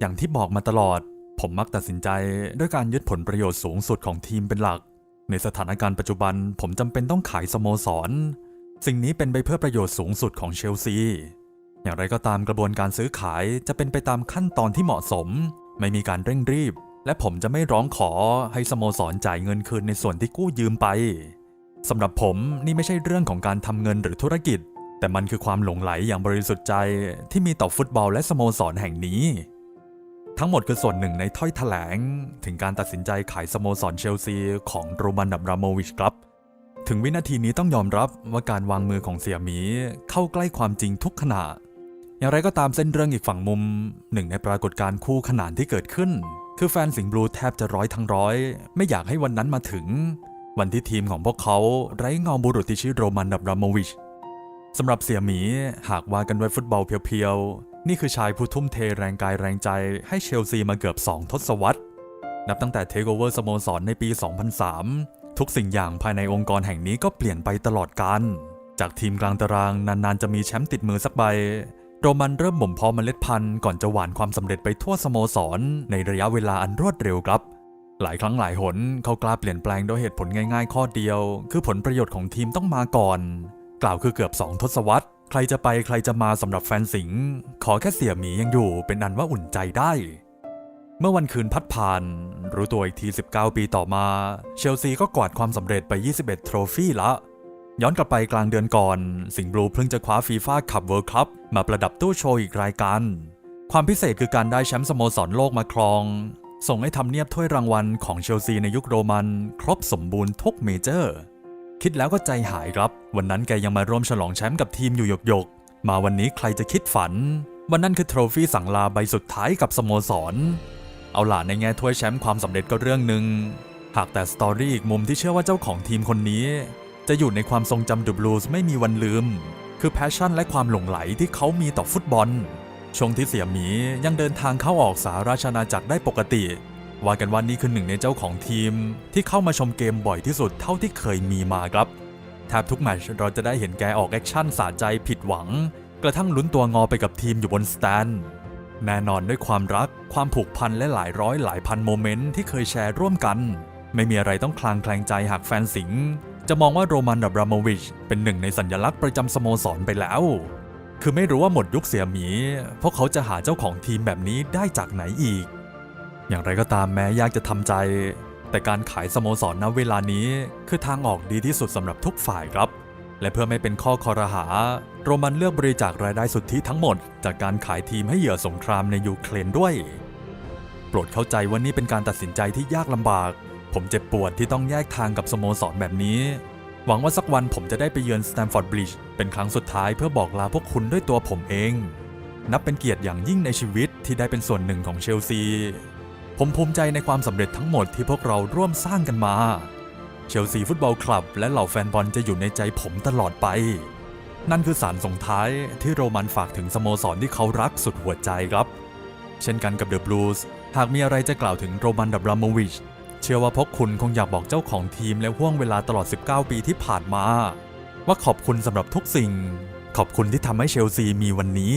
อย่างที่บอกมาตลอด ผมมักตัดสินใจด้วยการยึดผลประโยชน์สูงสุดของทีมเป็นหลัก ในสถานการณ์ปัจจุบัน ผมจำเป็นต้องขายสโมสร สิ่งนี้เป็นไปเพื่อประโยชน์สูงสุดของเชลซี อย่างไรก็ตามกระบวนการซื้อขายจะเป็นไปตามขั้นตอนที่เหมาะสม ไม่มีการเร่งรีบ และผมจะไม่ร้องขอให้สโมสรจ่ายเงินคืนในส่วนที่กู้ยืมไปสำหรับผมนี่ไม่ใช่เรื่องของการทำเงินหรือธุรกิจ แต่มันคือความหลงไหลอย่างบริสุทธิ์ใจที่มีต่อฟุตบอลและสโมสรแห่งนี้ ทั้งหมดคือส่วนหนึ่งในถ้อยแถลง ถึงการตัดสินใจขายสโมสรเชลซีของโรมันดับราโมวิชครับ ถึงวินาทีนี้ต้องยอมรับว่าการวางมือของเสี่ยหมี เข้าใกล้ความจริงทุกขณะ อย่างไรก็ตามเส้นเรื่องอีกฝั่งมุม หนึ่งในปรากฏการณ์คู่ขนานที่เกิดขึ้น คือแฟนสิงห์บลูแทบจะร้อยทั้งร้อย ไม่อยากให้วันนั้นมาถึง วันที่ทีมของพวกเขาไร้เงาบุรุษที่ชื่อโรมันดับราโมวิชสำหรับเสี่ยหมีหากว่ากันด้วยฟุตบอลเพียวๆ นี่คือชายผู้ทุ่มเทแรงกายแรงใจให้เชลซีมาเกือบ 2 ทศวรรษ นับตั้งแต่เทคโอเวอร์สโมสรในปี 2003 ทุกสิ่งอย่างภายในองค์กรแห่งนี้ก็เปลี่ยนไปตลอดกาลจากทีมกลางตารางนานๆจะมีแชมป์ติดมือสักใบ โรมันเริ่มบ่มเพาะเมล็ดพันธุ์ก่อนจะหว่านความสำเร็จไปทั่วสโมสร ในระยะเวลาอันรวดเร็วครับ หลายครั้งหลายหนเขากล้าเปลี่ยนแปลงด้วยเหตุผลง่ายๆ ข้อเดียว คือผลประโยชน์ของทีมต้องมาก่อน กล่าวคือเกือบ 2 ทศวรรษ ครจะไปใครจะมาสำหรับแฟนสิงห์ขอแค่เสี่ยหมียังอยู่เป็นอันว่าอุ่นใจได้ เมื่อวันคืนพัดผ่าน รู้ตัวอีกที 19 ปีต่อมา เชลซีก็กวาดความสำเร็จไป 21 โทรฟี่ละ ย้อนกลับไปกลางเดือนก่อน สิงห์บลูเพิ่งจะคว้าฟีฟ่าคัพเวิลด์คัพมาประดับตู้โชว์อีกรายการ ความพิเศษคือการได้แชมป์สโมสรโลกมาครอง ส่งให้ทำเนียบถ้วยรางวัลของเชลซีในยุคโรมัน ครบสมบูรณ์ทุกเมเจอร์ คิดแล้วก็ใจหายครับ วันนั้นแกยังมาร่วมฉลองแชมป์กับทีมอยู่หยกๆ มาวันนี้ใครจะคิดฝัน วันนั้นคือโทรฟี่สั่งลาใบสุดท้ายกับสโมสร เอาล่ะในแง่ถ้วยแชมป์ความสำเร็จก็เรื่องหนึ่ง หากแต่สตอรี่อีกมุมที่เชื่อว่าเจ้าของทีมคนนี้ จะอยู่ในความทรงจำดูบลูส์ไม่มีวันลืม คือแพชชั่นและความหลงไหลที่เขามีต่อฟุตบอลช่วงที่เสี่ยหมียังเดินทางเข้าออกสาราชอาณาจักรได้ปกติ ว่ากันว่านี่คือหนึ่งในเจ้าของทีม ที่เข้ามาชมเกมบ่อยที่สุดเท่าที่เคยมีมาครับแทบทุกแมตช์เราจะได้เห็นแกออกแอคชั่นสะใจผิดหวัง กระทั่งลุ้นตัวงอไปกับทีมอยู่บนสแตนแน่นอนด้วยความรัก ความผูกพันและหลายร้อยหลายพันโมเมนต์ที่เคยแชร์ร่วมกัน ไม่มีอะไรต้องคลางแคลงใจหากแฟนสิงจะมองว่าโรมันดับราโมวิชเป็นหนึ่งในสัญลักษณ์ประจำสโมสรไปแล้ว คือไม่รู้ว่าหมดยุคเสียหมี เพราะเขาจะหาเจ้าของทีมแบบนี้ได้จากไหนอีก อย่างไรก็ตามแม้ยากจะทำใจ แต่การขายสโมสรณเวลานี้คือทางออกดีที่สุดสำหรับทุกฝ่ายครับ และเพื่อไม่เป็นข้อคอรหา โรมันเลือกบริจาครายได้สุทธิทั้งหมด จากการขายทีมให้เหยื่อสงครามในยูเครนด้วย โปรดเข้าใจว่านี่เป็นการตัดสินใจที่ยากลำบาก ผมเจ็บปวดที่ต้องแยกทางกับสโมสรแบบนี้ หวังว่าสักวันผมจะได้ไปเยือนสแตมฟอร์ดบริดจ์เป็นครั้งสุดท้ายเพื่อบอกลาพวกคุณด้วยตัวผมเอง นับเป็นเกียรติอย่างยิ่งในชีวิตที่ได้เป็นส่วนหนึ่งของเชลซี ผมภูมิใจในความสำเร็จทั้งหมดที่พวกเราร่วมสร้างกันมา เชลซีฟุตบอลคลับ และเหล่าแฟนบอลจะอยู่ในใจผมตลอดไป นั่นคือสารส่งท้ายที่โรมันฝากถึงสโมสรที่เขารักสุดหัวใจครับ เช่นกันกับเดอะบลูส์หากมีอะไรจะกล่าวถึงโรมันดับรามวิชเชื่อว่าพวกคุณคงอยากบอกเจ้าของทีมและห่วงเวลาตลอด 19 ปีที่ผ่านมา ว่าขอบคุณสำหรับทุกสิ่ง ขอบคุณที่ทำให้เชลซีมีวันนี้